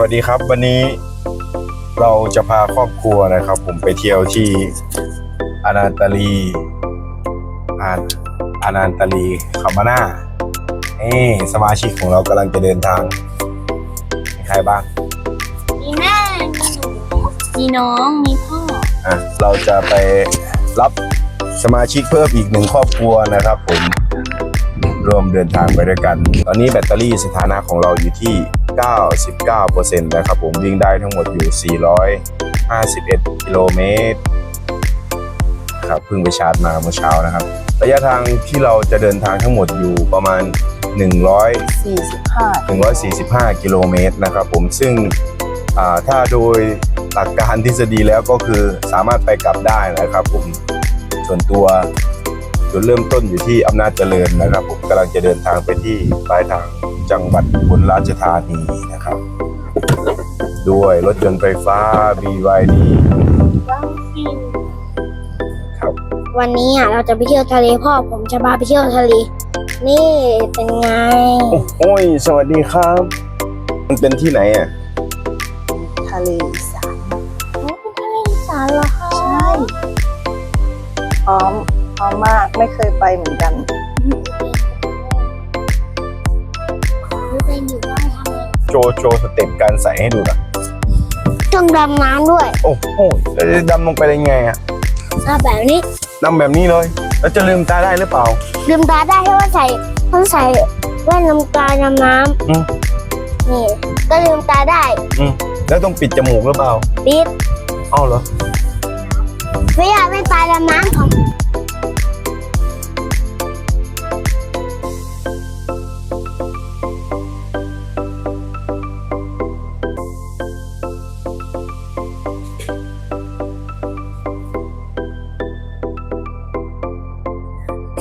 สวัสดีครับวันนี้เราจะพาครอบครัวนะครับ ผมไปเที่ยวที่อนันตาลีอาอนันตาลีคามาน่านี่สมาชิกของเรากำลังจะเดินทางมีใครบ้างมีแม่มีหนูมีน้องมีพ่ออะเราจะไปรับสมาชิกเพิ่มอีกหนึ่งครอบครัวนะครับ ผมร่วมเดินทางไปด้วยกัน ตอนนี้แบตเตอรี่สถานะของเราอยู่ที่ 99%นะครับผมวิ่งได้ทั้งหมดอยู่ 451 กิโลเมตรครับเพิ่งไปชาร์จมาเมื่อเช้านะครับ ระยะทางที่เราจะเดินทางทั้งหมดอยู่ประมาณ 100 45 145 กิโลเมตรนะครับผมซึ่งถ้าโดยหลักการทฤษฎีแล้วก็คือสามารถไปกลับได้นะครับผมส่วนตัว จุดเริ่มต้นอยู่ที่อำนาจเจริญนะครับ ผมกำลังจะเดินทางไปที่ปลายทางจังหวัดอุบลราชธานีนะครับ ด้วยรถยนต์ไฟฟ้า BYD ครับวันนี้อะเราจะไปเที่ยวทะเลพ่อผมจะพาไปเที่ยวทะเล นี่เป็นไง โอ้ย สวัสดีครับ มันเป็นที่ไหนอะทะเลอีสานโอ้เป็นทะเลอีสานเหรอคะใช่พร้อม พร้อมมากไม่เคยไปเหมือนกันไม่เป็นอยู่ว่าทะเลโชว์โชว์สเต็ปการใส่ให้ดูหน่อยต้องดำน้ำด้วย โอ้โหแล้วจะดำลงไปได้ไงอะถ้าแบบนี้ดำแบบนี้เลย แล้วจะลืมตาได้หรือเปล่า ลืมตาได้แค่ว่าใส่ต้องใส่แว่นน้ำตาดำน้อืมำนี่ ก็ลืมตาได้อืมแล้วต้องปิดจมูกหรือเปล่าปิดอ้าวเหรอ ไม่อยากเป็นปลาดำน้ำของ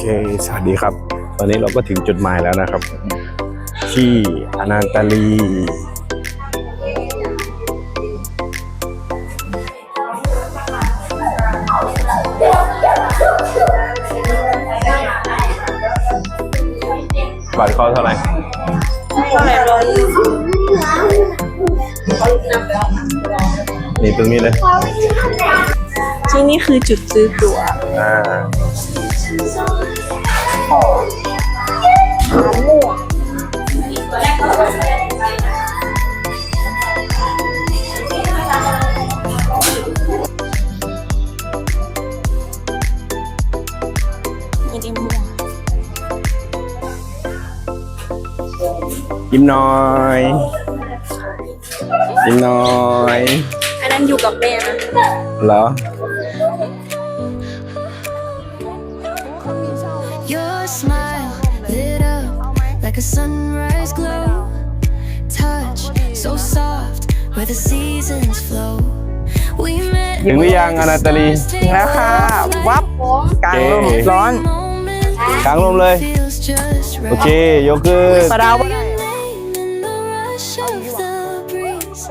สวัสดีครับ ตอนนี้เราก็ถึงจุดหมายแล้วนะครับ ที่อนันตาลี บัตรเข้าเท่าไหร่นี่ตรงนี้เลย ที่นี่คือจุดซื้อตั๋วอ่า ไม่ได้มั่วยิ้มหน้อยยิ้ม like a sunrise glow. Touch so soft where the seasons flow. We met ถึงหรือยังอนาตาลี ถึงแล้วค่ะ วับกลางลม โอเค ร้อน moment กลางลมเลย feels just โอ right. เค ยกขึ้น ปลาดาว Your name in the rush of the breeze.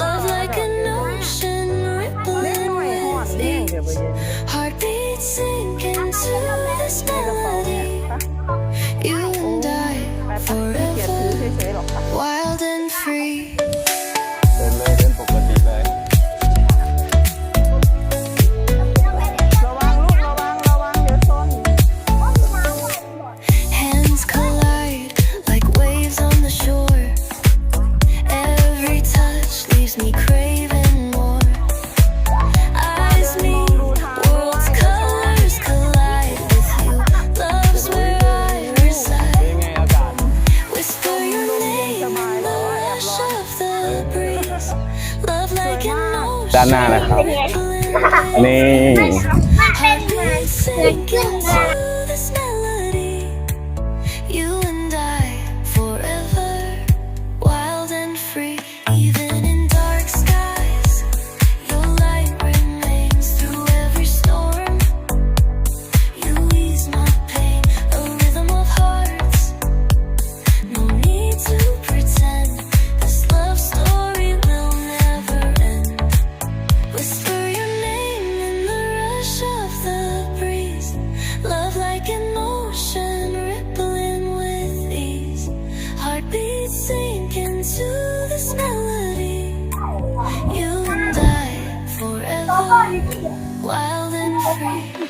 Love like an นี่ wild and free.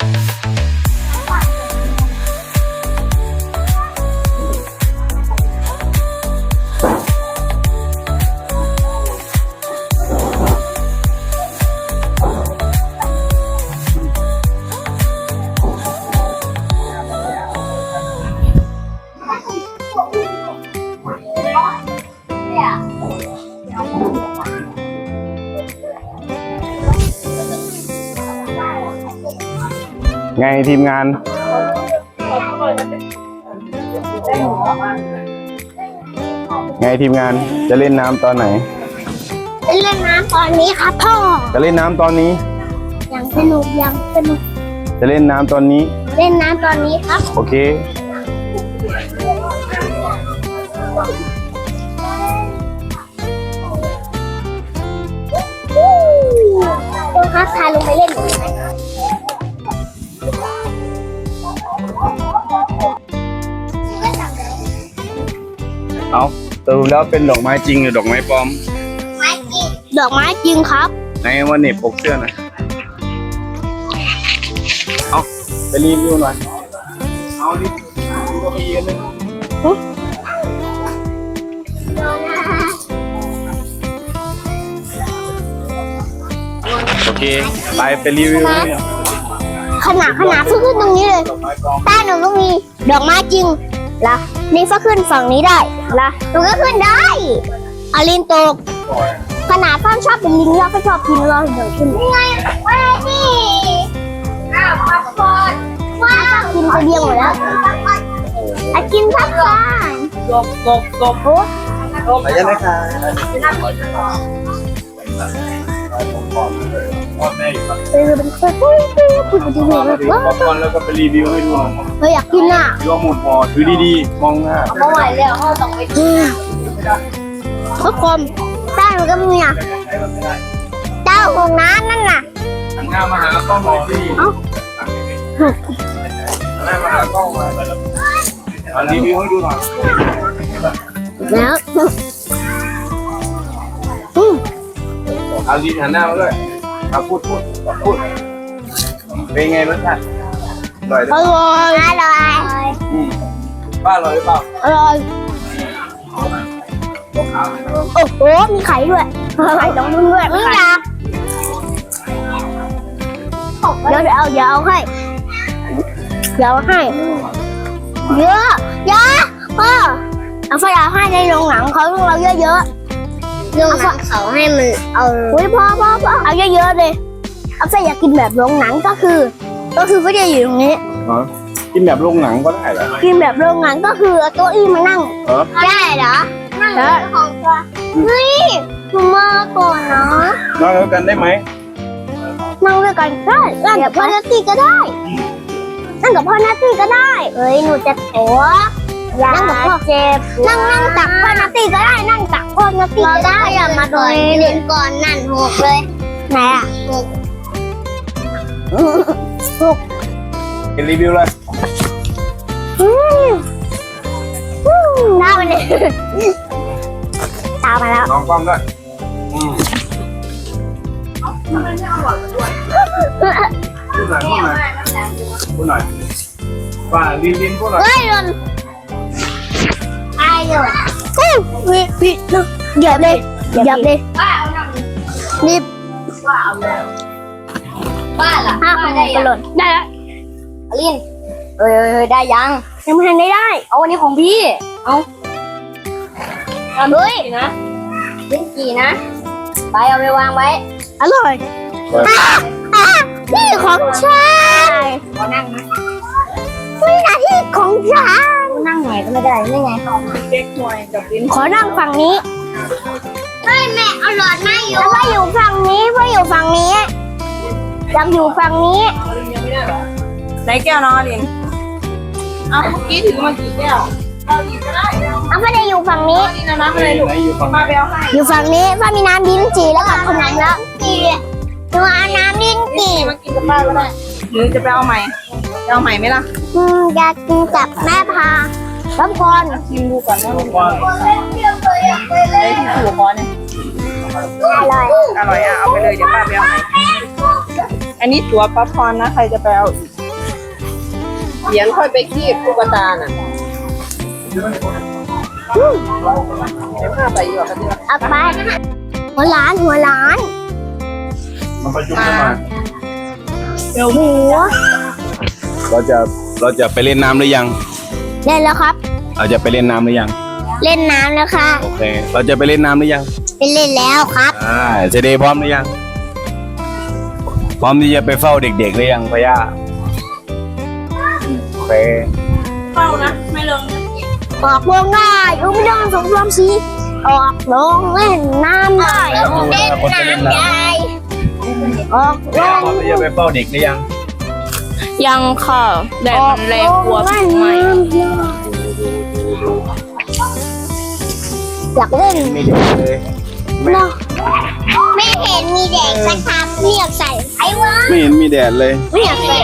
ทีมงาน ไงทีมงานจะเล่นน้ำตอนไหน เล่นน้ำตอนนี้ครับพ่อ จะเล่นน้ำตอนนี้ ยังสนุกยังสนุก จะเล่นน้ำตอนนี้ เล่นน้ำตอนนี้ครับ โอเค ตัวครับพาลงไปเล่นหน่อยไหม เอาสรุปแล้วเป็นดอกไม้จริงหรือดอกไม้ปลอม ดอกไม้จริงครับไหนว่าเหน็บปกเสื้อหน่อยเอาไปรีวิวหน่อย เอาดิก็มีอันนึงโอเค ไปไปรีวิวเนี่ยขนาดขนาดขึ้นขึ้นตรงนี้เลยดอกไม้ปลอมใต้หนูก็มีดอกไม้จริง ละนี่ฟ้าขึ้นฝั่งนี้ได้ละหนูก็ขึ้นได้อาลินตกขนาดฟ้าชอบเป็นลิงแล้วก็ชอบกินเราเดี๋ยวขึ้นนี่ไงว้าวนี่อ้าวพักผ่อนว้าวกินคนเดียวหมดแล้วอะกินพักผ่อนกบกบกบโอ้ไปยังไงคะ พ่อแม่อยู่ครับเออเป็นเพื่อนปุ้ยปุ้ยปุ้ยปุ้ยปุ้ยพ่อแล้วปุ้ยป๊อปคอร์นแล้วก็ไปรีวิวให้ดูหน่อยเฮ้ยอยากกินอะถือว่าหมดพอถือดีๆมองหน้าเมื่อไหร่แล้วเขาต้องไปทุกคนใต้หนูก็มีอะเจ้าของน้ำนั่นน่ะหันหน้ามาหากล้องหน่อยสิเอ้าหันหน้ามาหากล้องมาเอารีวิวให้ดูหน่อยแล้ว เอาลีนหันหน้ามาด้วยเอาพูดพูดพูดเป็นไงรสชาติอร่อยหรืออเปล่าร่อย อร่อย อืมป้าอร่อยหรือเปล่าอร่อย โอ้โห มีไข่ด้วยไข่ต้องนุ่นด้วยมึงอยากเดี๋ยวเดี๋ยวเอาเดี๋ยวเอาให้ เดี๋ยวเอาให้ เยอะเยอะพ่อเอาไฟเอาให้ในโรงหนังเขาเราเยอะๆ โรงหนังเขาให้มันเอาอุ้ยพ่อพ่อพ่อเอาเยอะๆเลยเอาไฟอยากกินแบบโรงหนังก็คือ ก็คือไม่ได้อยู่ตรงนี้อ๋อกินแบบโรงหนังก็ได้เหรอกินแบบโรงงานก็คือเอาโต๊ะอี้มานั่งเออได้เหรอนั่งของตัวเฮ้ยหนูมาก่อนนะนอนแล้วกันได้ไหมนั่งด้วยกันได้นั่งกับพ่อนาตี้ก็ได้นั่งกับพ่อนาตี้ก็ได้เอ้ยหนูจะโอ้ นั่งกับพ่อเจ็บนั่งนั่งตักพ่อนาตี้ก็ได้นั่งตักพ่อนาตี้ก็ได้อย่ามาตรงนี้เรียนก่อนนั่นหกเลยไหนอะหกเป็นรีวิวเลยอืมอืมหน้ามันเลยตามมาแล้วลองกล้องด้วยอืมพูดหน่อยพูดหน่อยพูดหน่อยว่าลินลินพูดหน่อยเฮ้ย โดนไอ้โดนวิวิเหยียบเลยเหยียบเลยนี่บ้านล่ะห้าคนกระหล่นได้แล้วอลินเอ้ยเอ้ยเอ้ยได้ยังยังไม่ทันได้ได้เอาวันนี้ของพี่ เอาเฮ้ยนะลิ้นจี่นะ ไปเอาไปวางไว้ อร่อยอะอะนี่ของฉันขอนั่งนะนี่นะที่ของฉัน นั่งไหนก็ไม่ได้นี่ไงของเก๊กหวยกับลิ้นขอนั่งฝั่งนี้เฮ้ยแม่เอาหลอดมาอยู่พ่ออยู่ฝั่งนี้พ่ออยู่ฝั่งนี้อยากอยู่ฝั่งนี้ไหนแก้วน้องอลินเอาเมื่อกี้ถือมากี่แก้วเอาอีกก็ได้เอาพ่อจะอยู่ฝั่งนี้เอาอีกนะน้ำอะไรลูกไหนอยู่ฝั่งไหนมาไปเอาให้อยู่ฝั่งนี้พ่อมีน้ำลิ้นจี่แล้วกับขนมแล้วจี่หนูเอาน้ำลิ้นจี่มากินกับป้าก็ได้หรือจะไปเอาใหม่จะเอาใหม่ไหมล่ะ อืมอยากกินกับแม่พาป๊อปคอร์นชิมดูก่อนว่ามันว่าได้ที่ถูกคอเนี่ยอร่อยอร่อยอะเอาไปเลยเดี๋ยวป้าไปเอาให้อันนี้ตัวป๊อปคอร์นนะใครจะไปเอาอีกเหรียญค่อยไปคีบตุ๊กตาน่ะเดี๋ยวพาไปอยู่กับที่รักเอาไปหัวล้านหัวล้านมันประชุมกันมาหัวเราจะ เราจะไปเล่นน้ำหรือยัง เล่นแล้วครับ เราจะไปเล่นน้ำหรือยัง เล่นน้ำแล้วค่ะ โอเค เราจะไปเล่นน้ำหรือยังไปเล่นแล้วครับอ่าเจเดย์พร้อมหรือยัง พร้อมที่จะไปเฝ้าเด็กๆหรือยังพะย่าโอเคเฝ้านะ ไม่ลงออกลงได้อุ้มไม่ต้องสงรวมสีออกลงเล่นน้ำได้เล่นน้ำได้ออกลพร้องมที่จะไปเฝ้าเด็กหรือยัง ยังค่ะแดดมันแรงกลัวเล่ผีนไหมน้ำได้อยากเล่นไม่เด็กเลยเนาะไม่เห็นมีเด็กสักคำไม่อยากใส่ไอ้วะไม่เห็นมีแดดเลยไม่อยากใส่